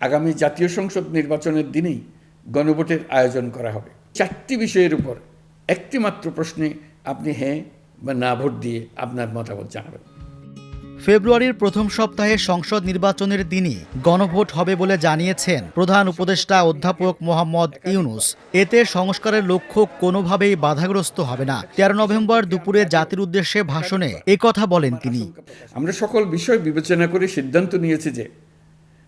আগামী জাতীয় সংসদ নির্বাচনের দিনেই গণভোটের আয়োজন করা হবে। চারটি বিষয়ের উপর একটি মাত্র প্রশ্নে আপনি হ্যাঁ বা না ভোট দিয়ে আপনার মতামত জানাবেন। ফেব্রুয়ারির প্রথম সপ্তাহে সংসদ নির্বাচনের দিনই গণভোট হবে বলে জানিয়েছেন প্রধান উপদেষ্টা অধ্যাপক মোহাম্মদ ইউনুস। এতে সংস্কারের লক্ষ্য কোনোভাবেই বাধাগ্রস্ত হবে না। তেরো নভেম্বর দুপুরে জাতির উদ্দেশ্যে ভাষণে একথা বলেন তিনি। আমরা সকল বিষয় বিবেচনা করে সিদ্ধান্ত নিয়েছি যে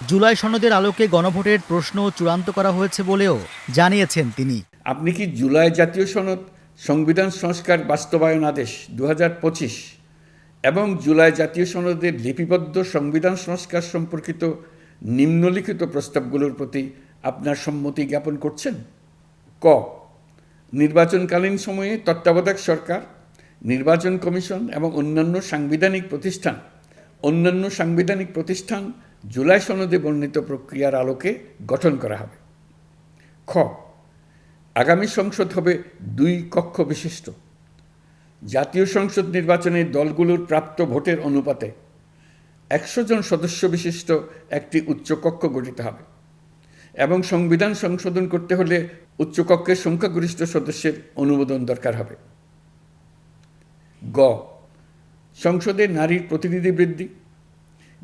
জুলাই সনদের আলোকে গণভোটের প্রশ্ন চূড়ান্ত করা হয়েছে বলেও জানিয়েছেন তিনি। আপনি কি জুলাই জাতীয় সনদ, সংবিধান সংস্কার বাস্তবায়ন আদেশ দুহাজার পঁচিশ এবং জুলাই জাতীয় সনদের লিপিবদ্ধ সংবিধান সংস্কার সম্পর্কিত নিম্নলিখিত প্রস্তাবগুলোর প্রতি আপনার সম্মতি জ্ঞাপন করছেন? ক, নির্বাচনকালীন সময়ে তত্ত্বাবধায়ক সরকার, নির্বাচন কমিশন এবং অন্যান্য সাংবিধানিক প্রতিষ্ঠান, অন্যান্য সাংবিধানিক প্রতিষ্ঠান জুলাই সনদে বর্ণিত প্রক্রিয়ার আলোকে গঠন করা হবে। খ, আগামী সংসদ হবে দুই কক্ষ বিশিষ্ট। জাতীয় সংসদ নির্বাচনে দলগুলোর প্রাপ্ত ভোটের অনুপাতে একশো জন সদস্য বিশিষ্ট একটি উচ্চকক্ষ গঠিত হবে এবং সংবিধান সংশোধন করতে হলে উচ্চকক্ষের সংখ্যাগরিষ্ঠ সদস্যের অনুমোদন দরকার হবে। গ, সংসদে নারীর প্রতিনিধি বৃদ্ধি।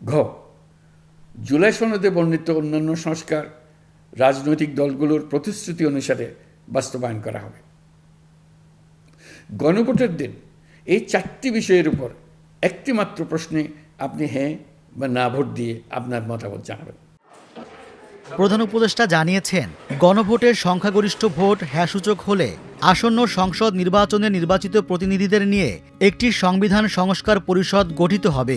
ঘ, জুলাই সনদে বর্ণিত অন্যান্য সংস্কার, রাজনৈতিক দলগুলোর প্রতিশ্রুতি অনুসারে বাস্তবায়ন করা হবে। গণভোটের দিন এই চারটি বিষয়ের উপর একটি মাত্র প্রশ্নে আপনি হ্যাঁ বা না ভোট দিয়ে আপনার মতামত জানাবেন। প্রধান উপদেষ্টা জানিয়েছেন, গণভোটের সংখ্যাগরিষ্ঠ ভোট হ্যাসূচক হলে আসন্ন সংসদ নির্বাচনে নির্বাচিত প্রতিনিধিদের নিয়ে একটি সংবিধান সংস্কার পরিষদ গঠিত হবে।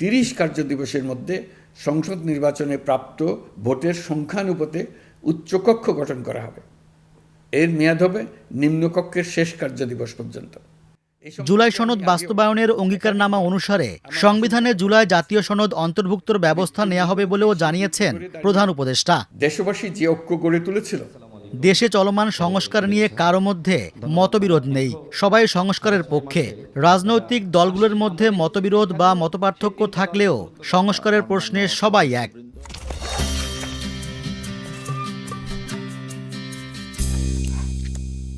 তিরিশ কার্যদিবসের মধ্যে সংসদ নির্বাচনে প্রাপ্ত ভোটের সংখ্যানুপাতে উচ্চকক্ষ গঠন করা হবে। এর মেয়াদ হবে নিম্নকক্ষের শেষ কার্যদিবস পর্যন্ত। জুলাই সনদ বাস্তবায়নের অঙ্গীকারনামা অনুসারে সংবিধানে জুলাই জাতীয় সনদ অন্তর্ভুক্তর ব্যবস্থা নেওয়া হবে বলেও জানিয়েছেন প্রধান উপদেষ্টা। দেশবাসী যে ঐক্য গড়ে তুলেছিল দেশে চলমান সংস্কার নিয়ে কারও মধ্যে মতবিরোধ নেই। সবাই সংস্কারের পক্ষে। রাজনৈতিক দলগুলোর মধ্যে মতবিরোধ বা মতপার্থক্য থাকলেও সংস্কারের প্রশ্নে সবাই এক।